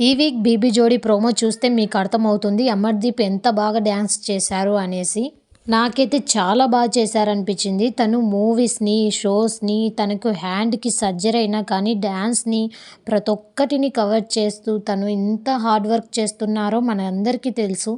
ఈ week BB జోడీ promo చూస్తే మీకు అర్థమవుతుంది అమర్దీప్ ఎంత బాగా డ్యాన్స్ చేశారు అనేసి. నాకైతే చాలా బాగా చేశారనిపించింది. తను మూవీస్ని షోస్ని తనకు హ్యాండ్కి సర్జరీ అయినా కానీ డ్యాన్స్ని ప్రతి ఒక్కటిని కవర్ చేస్తూ తను ఇంత హార్డ్ వర్క్ చేస్తున్నారో మన అందరికీ తెలుసు.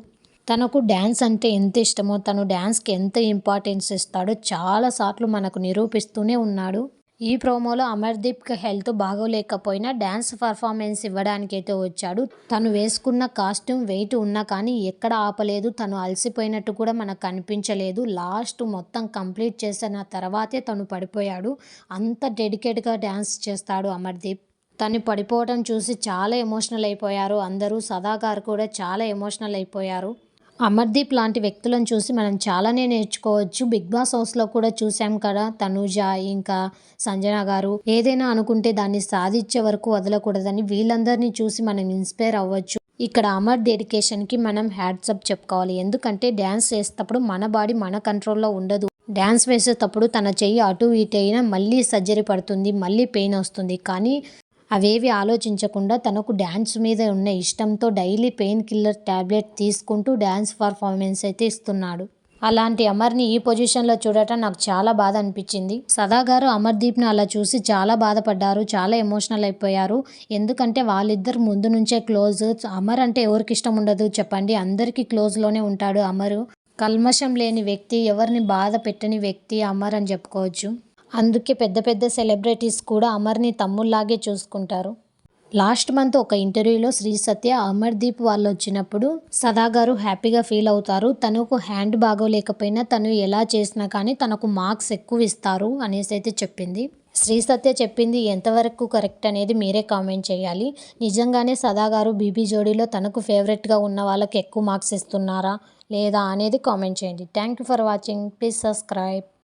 తనకు డ్యాన్స్ అంటే ఎంత ఇష్టమో తను డ్యాన్స్కి ఎంత ఇంపార్టెన్స్ ఇస్తాడో చాలాసార్లు మనకు నిరూపిస్తూనే ఉన్నాడు. ఈ ప్రోమోలో అమర్దీప్కి హెల్త్ బాగోలేకపోయినా డ్యాన్స్ పర్ఫార్మెన్స్ ఇవ్వడానికి అయితే వచ్చాడు. తను వేసుకున్న కాస్ట్యూమ్ వెయిట్ ఉన్నా కానీ ఎక్కడ ఆపలేదు. తను అలసిపోయినట్టు కూడా మనకు కనిపించలేదు. లాస్ట్ మొత్తం కంప్లీట్ చేసిన తర్వాతే తను పడిపోయాడు. అంత డెడికేట్గా డ్యాన్స్ చేస్తాడు అమర్దీప్. తను పడిపోవడం చూసి చాలా ఎమోషనల్ అయిపోయారు. అందరూ సదాగారు కూడా చాలా ఎమోషనల్ అయిపోయారు. అమర్దీప్ లాంటి వ్యక్తులను చూసి మనం చాలానే నేర్చుకోవచ్చు. బిగ్ బాస్ హౌస్లో కూడా చూసాం కదా తనూజ ఇంకా సంజన గారు. ఏదైనా అనుకుంటే దాన్ని సాధించే వరకు వదలకూడదని వీళ్ళందరినీ చూసి మనం ఇన్స్పైర్ అవ్వచ్చు. ఇక్కడ అమర్ డెడికేషన్కి మనం హ్యాట్సప్ చెప్పుకోవాలి. ఎందుకంటే డ్యాన్స్ చేసేటప్పుడు మన బాడీ మన కంట్రోల్లో ఉండదు. డ్యాన్స్ వేసేటప్పుడు తన చెయ్యి అటు ఇటు అయినా మళ్ళీ సర్జరీ పడుతుంది మళ్ళీ పెయిన్ వస్తుంది. కానీ అవేవి ఆలోచించకుండా తనకు డ్యాన్స్ మీద ఉన్న ఇష్టంతో డైలీ పెయిన్ కిల్లర్ ట్యాబ్లెట్ తీసుకుంటూ డ్యాన్స్ పర్ఫార్మెన్స్ అయితే ఇస్తున్నాడు. అలాంటి అమర్ని ఈ పొజిషన్లో చూడటం నాకు చాలా బాధ అనిపించింది. సదా గారు అమర్దీప్ని అలా చూసి చాలా బాధపడ్డారు చాలా ఎమోషనల్ అయిపోయారు. ఎందుకంటే వాళ్ళిద్దరు ముందు నుంచే క్లోజ్. అమర్ అంటే ఎవరికి ఇష్టం ఉండదు చెప్పండి. అందరికీ క్లోజ్లోనే ఉంటాడు అమరు. కల్మషం లేని వ్యక్తి ఎవరిని బాధ పెట్టని వ్యక్తి అమర్ అని చెప్పుకోవచ్చు. అందుకే పెద్ద పెద్ద సెలబ్రిటీస్ కూడా అమర్ని తమ్ముళ్ళాగే చూసుకుంటారు. లాస్ట్ మంత్ ఒక ఇంటర్వ్యూలో శ్రీ సత్య అమర్దీప్ వాళ్ళు వచ్చినప్పుడు సదా గారు హ్యాపీగా ఫీల్ అవుతారు. తనకు హ్యాండ్ బాగోలేకపోయినా తను ఎలా చేసినా కానీ తనకు మార్క్స్ ఎక్కువ ఇస్తారు అనేసి అయితే చెప్పింది. శ్రీ సత్య చెప్పింది ఎంతవరకు కరెక్ట్ అనేది మీరే కామెంట్ చేయాలి. నిజంగానే సదా గారు బీబీ జోడీలో తనకు ఫేవరెట్గా ఉన్న వాళ్ళకి ఎక్కువ మార్క్స్ ఇస్తున్నారా లేదా అనేది కామెంట్ చేయండి. Thank you for watching. Please subscribe.